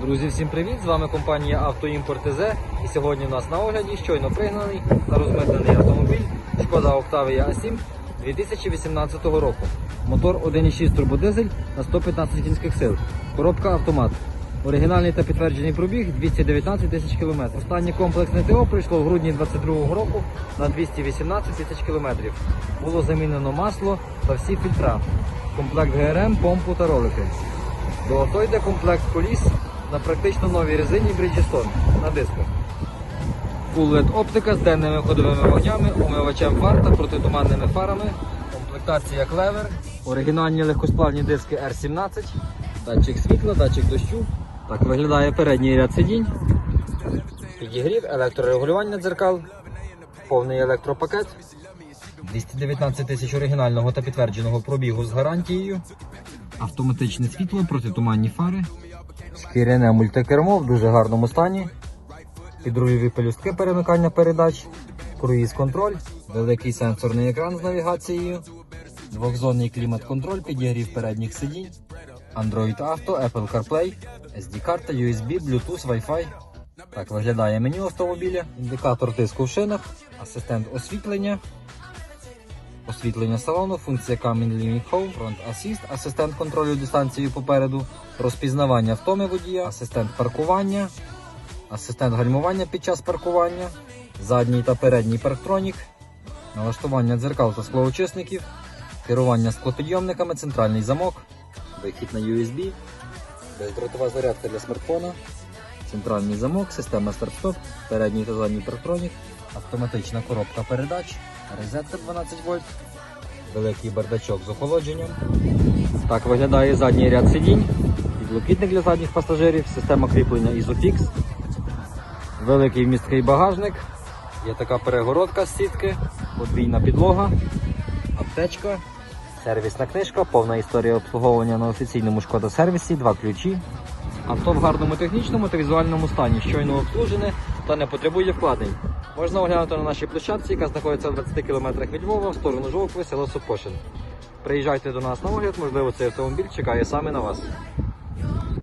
Друзі, всім привіт! З вами компанія Автоімпорт ТЗ. І сьогодні у нас на огляді щойно пригнаний та розмитнений автомобіль Шкода Octavia A7 2018 року. Мотор 1,6 турбодизель на 115 кінських сил. Коробка автомат. Оригінальний та підтверджений пробіг 219 тисяч кілометрів. Останнє комплексне ТО прийшло в грудні 2022 року на 218 тисяч кілометрів. Було замінено масло та всі фільтра. Комплект ГРМ, помпу та ролики. До авто йде комплект коліс на практично новій резині Bridgestone на дисках. Full LED оптика з денними ходовими вогнями, умивачем фар та протитуманними фарами. Комплектація клевер, оригінальні легкосплавні диски R17, датчик світла, датчик дощу. Так виглядає передній ряд сидінь. Підігрів, електрорегулювання дзеркал, повний електропакет. 219 тисяч оригінального та підтвердженого пробігу з гарантією. Автоматичне світло, протитуманні фари. Шкіряне мультикермо в дуже гарному стані. Підрульові пелюстки перемикання передач, круїз-контроль, великий сенсорний екран з навігацією, двохзонний клімат-контроль, підігрів передніх сидінь, Android Auto, Apple CarPlay, SD-карта, USB, Bluetooth, Wi-Fi. Так виглядає меню автомобіля, індикатор тиску в шинах, асистент освітлення, освітлення салону, функція Coming Limit Home, Front Assist, асистент контролю дистанції попереду, розпізнавання втоми водія, асистент паркування, асистент гальмування під час паркування, задній та передній парктронік, налаштування дзеркал та склоочисників, керування склопідйомниками, центральний замок, вихід на USB, бездротова зарядка для смартфона, центральний замок, система старт-стоп, передній та задній парктронік, автоматична коробка передач, розетка 12 вольт, великий бардачок з охолодженням. Так виглядає задній ряд сидінь, підлокітник для задніх пасажирів, система кріплення Isofix, великий вмісткий багажник, є така перегородка з сітки, подвійна підлога, аптечка, сервісна книжка, повна історія обслуговування на офіційному шкода сервісі, два ключі. Авто в гарному технічному та візуальному стані, щойно обслужене та не потребує вкладень. Можна оглянути на нашій площадці, яка знаходиться в 20 км від Львова в сторону Жовкви, село Сопошин. Приїжджайте до нас на огляд, можливо, цей автомобіль чекає саме на вас.